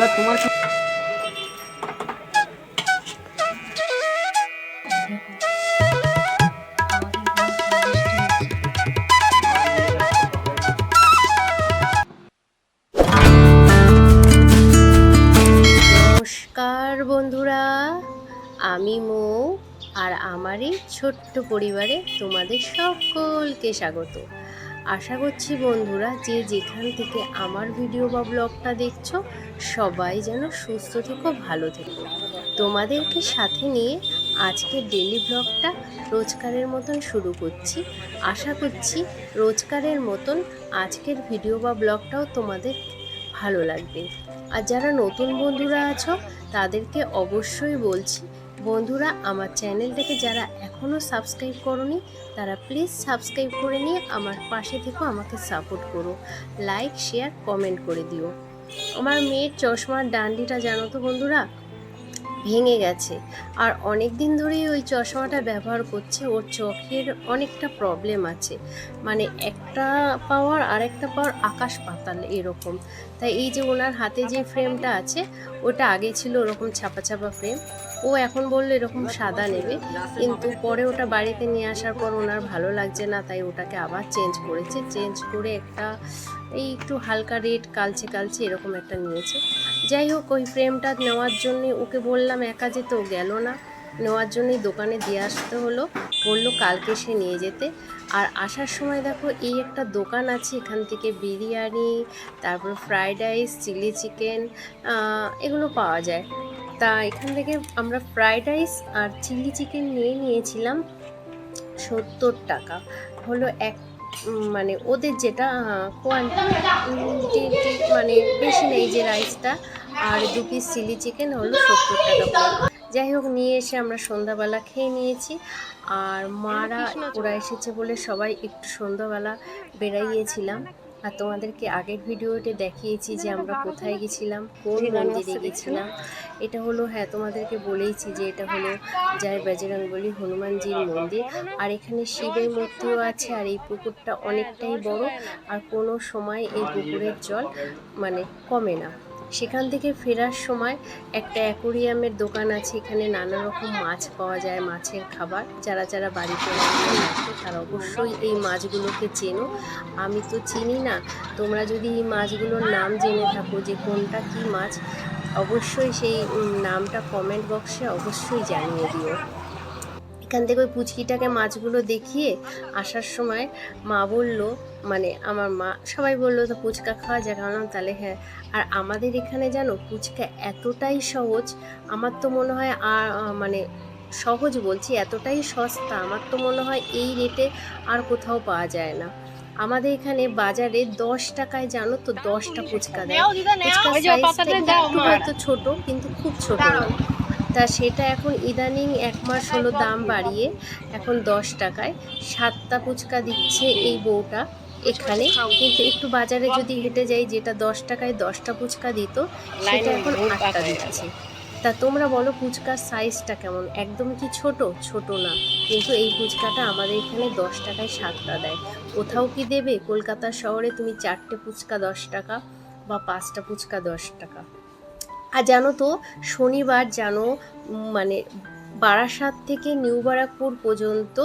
এবার তোমার বন্ধুরা আমি মো আর আমারই ছোট্ট পরিবারে তোমাদের সকলকে স্বাগত। আশা করছি বন্ধুরা যে যেখান থেকে আমার ভিডিও বা ব্লগটা দেখছ, সবাই যেন সুস্থ থেকো, ভালো থেকো। তোমাদেরকে সাথে নিয়ে আজকের ডেলি ব্লগটা রোজকারের মতন শুরু করছি। আশা করছি রোজকারের মতন আজকের ভিডিও বা ব্লগটাও তোমাদের ভালো লাগবে। আর যারা নতুন বন্ধুরা আছো, তাদেরকে অবশ্যই বলছি বন্ধুরা, আমার চ্যানেলটাকে যারা এখনও সাবস্ক্রাইব করনি, তারা প্লিজ সাবস্ক্রাইব করে নিয়ে আমার পাশে থেকেও আমাকে সাপোর্ট করো। লাইক, শেয়ার, কমেন্ট করে দিও। আমার মেয়ের চশমার ডান্ডিটা জানো তো বন্ধুরা? ভেঙে গেছে। আর অনেক দিন ধরেই ওই চশমাটা ব্যবহার করছে, ওর চোখের অনেকটা প্রবলেম আছে। মানে একটা পাওয়ার আর একটা পাওয়ার আকাশ পাতাল এরকম। তাই এই যে ওনার হাতে যে ফ্রেমটা আছে, ওটা আগে ছিল ওরকম ছাপা ছাপা ফ্রেম ও এখন বলল এরকম সাদা নেবে, কিন্তু পরে ওটা বাড়িতে নিয়ে আসার পর ওনার ভালো লাগছে না, তাই ওটাকে আবার চেঞ্জ করেছে। চেঞ্জ করে একটা এই একটু হালকা রেড কালচে কালচে এরকম একটা নিয়েছে। যাই হোক, ওই ফ্রেমটা নেওয়ার জন্য ওকে বললাম, একা যেতে ও গেল না। নেওয়ার জন্যই দোকানে দিয়ে আসতে হলো, বলল কালকে সে নিয়ে যেতে। আর আসার সময় দেখো, এই একটা দোকান আছে, এখান থেকে বিরিয়ানি, তারপর ফ্রাইড রাইস চিলি চিকেন এগুলো পাওয়া যায়। তা এখান থেকে আমরা ফ্রাইড রাইস আর চিলি চিকেন নিয়ে নিয়েছিলাম সত্তর টাকা। হলো এক মানে ওদের যেটা কোয়ান্টিটি মানে বেশি নেই যে রাইসটা আর দু পিস চিলি চিকেন হলো সত্তর টাকা যাই হোক নিয়ে এসে আমরা সন্ধ্যাবেলা খেয়ে নিয়েছি। আর মারা ওরা এসেছে বলে সবাই একটু সন্ধ্যাবেলা বেড়াইয়েছিলাম। আর তোমাদেরকে আগের ভিডিওতে দেখিয়েছি যে আমরা কোথায় গেছিলাম কোন মন্দিরে গেছিলাম। এটা হলো হ্যাঁ তোমাদেরকে বলেইছি যে এটা হলো জয় বজরংবলী হনুমানজির মন্দির। আর এখানে শিবের মূর্তিও আছে আর এই পুকুরটা অনেকটাই বড় আর কোনো সময় এই পুকুরের জল মানে কমে না। সেখান থেকে ফেরার সময় একটা অ্যাকোরিয়ামের দোকান আছে, এখানে নানা রকম মাছ পাওয়া যায়, মাছের খাবার। যারা যারা বাড়িতে আসে, তারা অবশ্যই এই মাছগুলোকে চেনো। আমি তো চিনি না। তোমরা যদি এই মাছগুলোর নাম জেনে থাকো যে কোনটা কি মাছ, অবশ্যই সেই নামটা কমেন্ট বক্সে অবশ্যই জানিয়ে দিও। এখান থেকে ওই পুচকিটাকে মাছগুলো দেখিয়ে আসার সময় মা বলল মানে আমার মা সবাই বলল তো ফুচকা খাওয়া যাক। আনলাম তাহলে হ্যাঁ। আর আমাদের এখানে জানো ফুচকা এতটাই সহজ আমার তো মনে হয় আর মানে সহজ বলছি এতটাই সস্তা আমার তো মনে হয় এই রেটে আর কোথাও পাওয়া যায় না। আমাদের এখানে বাজারে দশ টাকায় জানো তো দশটা ফুচকা দেয়। ফুচকার সাইজটা একটু হয়তো ছোট কিন্তু খুব ছোট তা সেটা এখন ইদানিং এক মাস হলো দাম বাড়িয়ে এখন দশ টাকায়। সাতটা ফুচকা দিচ্ছে এই বউটা এখানে। কিন্তু একটু বাজারে যদি হেঁটে যাই যেটা দশ টাকায় দশটা ফুচকা দিত সেটা এখন আটটা দিচ্ছে। তা তোমরা বলো ফুচকার সাইজটা কেমন? একদম কি ছোট? ছোট না। কিন্তু এই ফুচকাটা আমাদের এখানে দশ টাকায় সাতটা দেয়। কোথাও কি দেবে? কলকাতা শহরে তুমি চারটে ফুচকা দশ টাকা বা পাঁচটা ফুচকা দশ টাকা। আর জানো তো, শনিবার জানো মানে বারাসাত থেকে নিউ বারাকপুর পর্যন্ত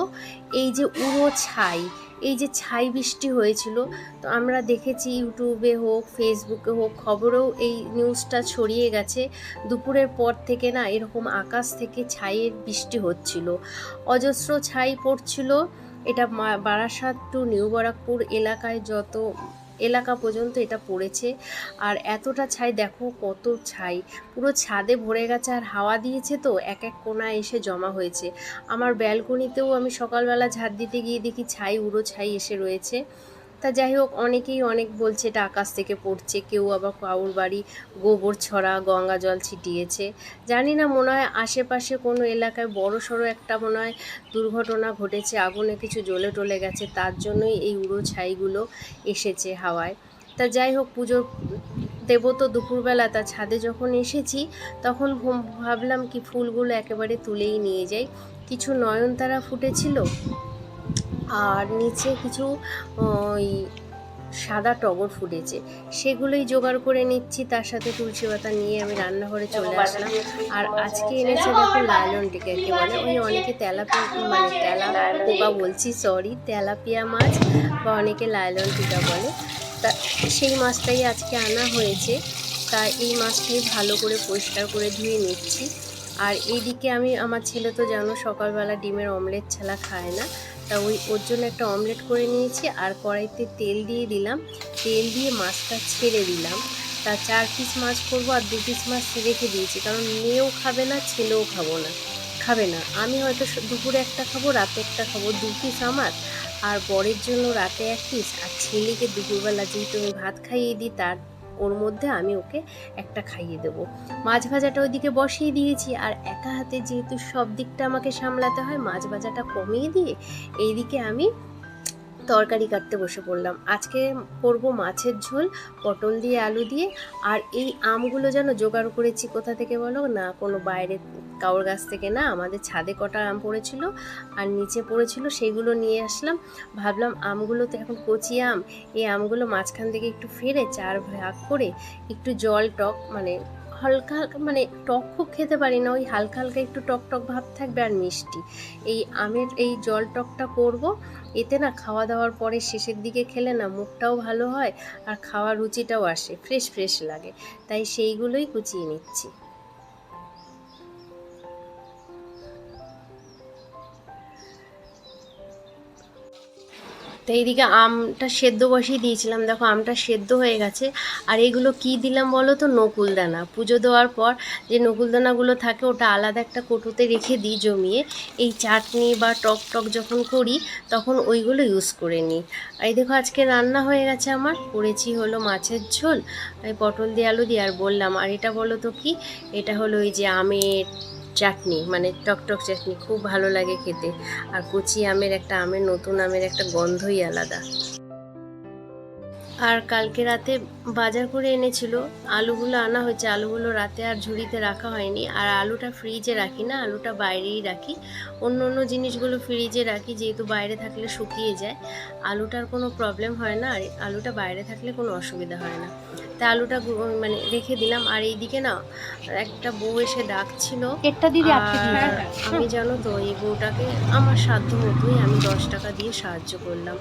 এই যে উড়ো ছাই, এই যে ছাই বৃষ্টি হয়েছিল, তো আমরা দেখেছি ইউটিউবে হোক, ফেসবুকে হোক, খবরেও এই নিউজটা ছড়িয়ে গেছে। দুপুরের পর থেকে না এরকম আকাশ থেকে ছাইয়ের বৃষ্টি হচ্ছিল। অজস্র ছাই পড়ছিল। এটা বারাসাত টু নিউ বারাকপুর এলাকায় যত এলাকা পর্যন্ত এটা পড়েছে। আর এতটা ছাই, দেখো কত ছাই। পুরো ছাদে ভরে গেছে আর হাওয়া দিয়েছে তো, এক এক কোনায় এসে জমা হয়েছে। আমার ব্যালকনিতেও আমি সকালবেলা ঝাড় দিতে গিয়ে দেখি ছাই, উড়ো ছাই এসে রয়েছে। তা যাই হোক, অনেকেই অনেক বলছে এটা আকাশ থেকে পড়ছে। কেউ আবার কাউর বাড়ি গোবর ছড়া, গঙ্গা জল ছিটিয়েছে। জানি না, মনে হয় আশেপাশে কোনো এলাকায় বড় সড়ো একটা মনে হয় দুর্ঘটনা ঘটেছে, আগুনে কিছু জ্বলে টলে গেছে, তার জন্যই এই উড়ো ছাইগুলো এসেছে হাওয়ায়। তা যাই হোক পুজো দেবো তো দুপুরবেলা, তা ছাদে যখন এসেছি, তখন ভাবলাম কি ফুলগুলো একেবারে তুলেই নিয়ে যাই। কিছু নয়নতারা ফুটেছিল? আর নিচে কিছু ওই সাদা টগর ফুটেছে। সেগুলোই জোগাড় করে নিচ্ছি তার সাথে তুলসী পাতা নিয়ে আমি রান্নাঘরে চলে আসলাম। আর আজকে এনেছে দেখো লাইলন টিকাকে বলে ওই অনেকে তেলাপিয়া মানে তেলা পোকা বলছি সরি তেলাপিয়া মাছ বা অনেকে লাইলন টিকা বলে। তা সেই মাছটাই আজকে আনা হয়েছে। তা এই মাছটাই ভালো করে পরিষ্কার করে ধুয়ে নিচ্ছি। আর এইদিকে আমি, আমার ছেলে তো জানো সকালবেলা ডিমের অমলেট ছাড়া খায় না। তা ওই, ওর জন্য একটা অমলেট করে নিয়েছি আর কড়াইতে তেল দিয়ে দিলাম। তেল দিয়ে মাছটা ছেড়ে দিলাম। তা চার পিস মাছ করব আর দু পিস মাছ রেখে দিয়েছি। কারণ মেয়েও খাবে না, ছেলেও খাব না। খাবে না। আমি হয়তো দুপুরে একটা খাব, রাতে একটা খাব, দু পিস আমার। আর বরের জন্য রাতে এক পিস। আর ছেলেকে দুপুরবেলা যেহেতু আমি ভাত খাইয়ে দিই, তার ওর মধ্যে আমি ওকে একটা খাইয়ে দেবো। মাছ ভাজাটা ওইদিকে বসিয়ে দিয়েছি, আর একা হাতে যেহেতু সব দিকটা আমাকে সামলাতে হয়, মাছ ভাজাটা কমিয়ে দিয়ে এইদিকে আমি তরকারি কাটতে বসে পড়লাম। আজকে করব মাছের ঝোল, পটল দিয়ে আলু দিয়ে, আর এই আমগুলো যেন জোগাড় করেছি কোথা থেকে বলো? না, কোনো বাইরে কাউর গাছ থেকে না, আমাদের ছাদে কটা আম পড়েছিল, আর নিচে পড়েছিল, সেগুলো নিয়ে আসলাম। ভাবলাম আমগুলো তো এখন কচি আম, এই আমগুলো মাঝখান থেকে একটু ফেরে চার ভাগ করে একটু জল টক মানে হালকা হালকা মানে টক খুব খেতে পারি না, ওই হালকা হালকা একটু টক টক ভাব থাকবে আর মিষ্টি। এই আমের এই জল টকটা করব, এতে না খাওয়া দাওয়ার পরে শেষের দিকে খেলে না মুখটাও ভালো হয় আর খাওয়ার রুচিটাও আসে, ফ্রেশ ফ্রেশ লাগে। তাই সেইগুলোই কুচিয়ে নিচ্ছি। তো এইদিকে আমটা সেদ্ধ বসিয়ে দিয়েছিলাম। দেখো, আমটা সেদ্ধ হয়ে গেছে। আর এগুলো কি দিলাম বলো তো? নকুলদানা। পুজো দেওয়ার পর যে নকুলদানাগুলো থাকে, ওটা আলাদা একটা কটুতে রেখে দিই জমিয়ে। এই চাটনি বা টক টক যখন করি, তখন ওইগুলো ইউজ করে নিই। আর এই দেখো, আজকে রান্না হয়ে গেছে আমার। করেছি হলো মাছের ঝোল, এই পটল দিয়ে আলু দিয়ে, আর বললাম। আর এটা বলো তো কি? এটা হলো ওই যে আমের চাটনি মানে টকটক চাটনি খুব ভালো লাগে খেতে। আর কুচি আমের একটা আমের, নতুন আমের একটা গন্ধই আলাদা। আর কালকে রাতে বাজার করে এনেছিল। আলুগুলো আনা হয়েছে। আলুগুলো রাতে আর ঝুড়িতে রাখা হয়নি। আর আলুটা ফ্রিজে রাখি না, আলুটা বাইরেই রাখি। অন্য অন্য জিনিসগুলো ফ্রিজে রাখি, যেহেতু বাইরে থাকলে শুকিয়ে যায়। আলুটার কোনো প্রবলেম হয় না। আর আলুটা বাইরে থাকলে কোনো অসুবিধা হয় না। তা আলুটা মানে রেখে দিলাম। আর এইদিকে না একটা বউ এসে ডাকছিল। আমি জানো তো এই বউটাকে আমার সাধ্য মতোই আমি দশ টাকা দিয়ে সাহায্য করলাম।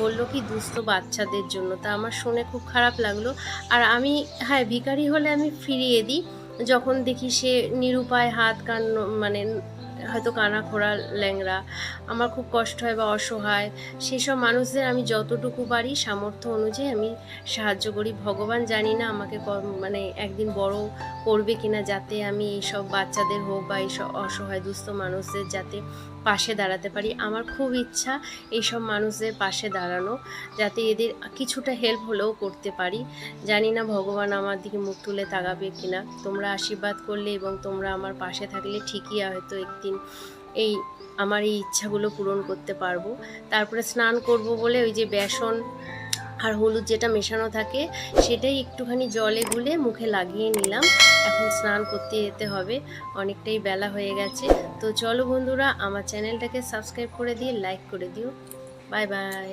বলল কি দুস্থ বাচ্চাদের জন্য। তা আমার শুনে খুব খারাপ লাগল। আর আমি হ্যাঁ ভিখারি হলে আমি ফিরিয়ে দিই। যখন দেখি সে নিরুপায় হাত কান মানে হয়তো কানা খোড়া ল্যাংরা আমার খুব কষ্ট হয় বা অসহায়। সেই সব মানুষদের আমি যতটুকু পারি সামর্থ্য অনুযায়ী আমি সাহায্য করি। ভগবান জানি না আমাকে মানে একদিন বড় করবে কিনা যাতে আমি এইসব বাচ্চাদের হোক বা এইসব অসহায় দুস্থ মানুষদের যাতে পাশে দাঁড়াতে পারি। আমার খুব ইচ্ছা এইসব মানুষদের পাশে দাঁড়ানো, যাতে এদের কিছুটা হেল্প হলেও করতে পারি। জানি না ভগবান আমার দিকে মুখ তুলে তাকাবে কিনা। তোমরা আশীর্বাদ করলে এবং তোমরা আমার পাশে থাকলে ঠিকই হয়তো একদিন এই, আমার এই ইচ্ছাগুলো পূরণ করতে পারব। তারপরে স্নান করব বলে ওই যে বেসন আর হলুদ যেটা মেশানো থাকে, সেটাই একটুখানি জলে গুলে মুখে লাগিয়ে নিলাম। এখন স্নান করতে যেতে হবে। অনেকটাই বেলা হয়ে গেছে। তো চলো বন্ধুরা, আমার চ্যানেলটাকে সাবস্ক্রাইব করে দিয়ে লাইক করে দিও। Bye bye.